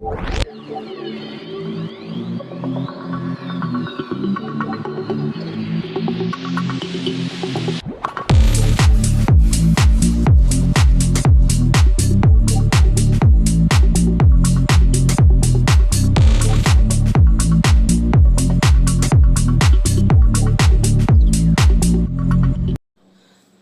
you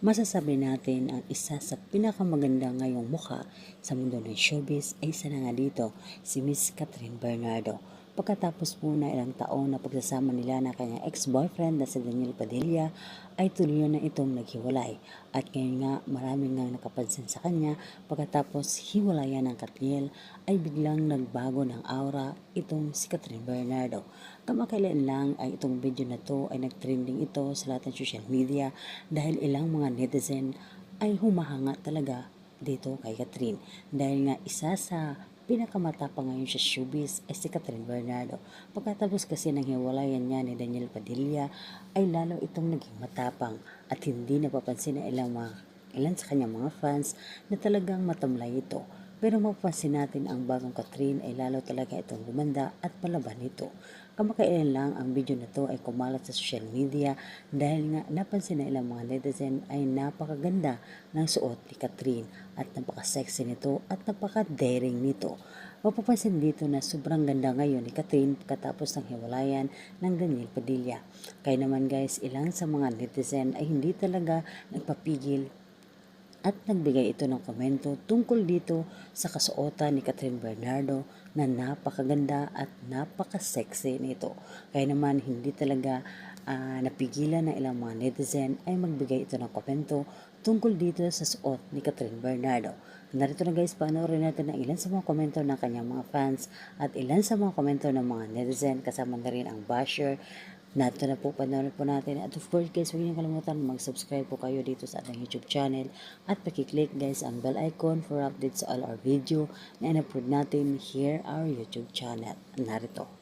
Masasabi natin ang isa sa pinakamaganda ngayong mukha sa mundo ng showbiz ay isa na nga dito, si Miss Catherine Bernardo. Pagkatapos po na ilang taon na pagsasama nila na kanyang ex-boyfriend na si Daniel Padilla ay tuloy na itong naghiwalay. At ngayon nga maraming nga nakapansin sa kanya pagkatapos hiwalayan ng Katniel ay biglang nagbago ng aura itong si Catherine Bernardo. Kamakailan lang ay itong video na to ay nagtrending ito sa lahat ng social media dahil ilang mga netizen ay humahanga talaga dito kay Catherine. Dahil nga isa sa pinakamatapang ngayon sa showbiz ay si Catherine Bernardo. Pagkatapos kasi ng hiwalayan niya ni Daniel Padilla ay lalo itong naging matapang at hindi napapansin ng ilang mga ilan sa kanyang mga fans na talagang matamlay ito. Pero mapapansin natin ang bagong Catherine ay lalo talaga itong gumanda at palaban nito. Kamakailan lang ang video na to ay kumalat sa social media dahil nga napansin na ilang mga netizen ay napakaganda ng suot ni Catherine at napaka-sexy nito at napaka-daring nito. Mapapansin dito na sobrang ganda ngayon ni Catherine pagkatapos ng hiwalayan ng Daniel Padilla. Kaya naman guys, ilang sa mga netizen ay hindi talaga nagpapigil at nagbigay ito ng komento tungkol dito sa kasuotan ni Catherine Bernardo na napakaganda at napaka-sexy nito. Kaya naman hindi talaga ah, napigilan ng ilang mga netizen ay magbigay ito ng komento tungkol dito sa suot ni Catherine Bernardo. Narito na guys, panoorin natin ang ilan sa mga komento ng kanyang mga fans at ilan sa mga komento ng mga netizen kasama na rin ang basher Nato na po, panoorin po natin. At of course guys, huwag niyo kalimutan mag-subscribe po kayo dito sa ating YouTube channel. At pakiclick guys ang bell icon for updates sa all our video na in-upload natin here our YouTube channel. Narito.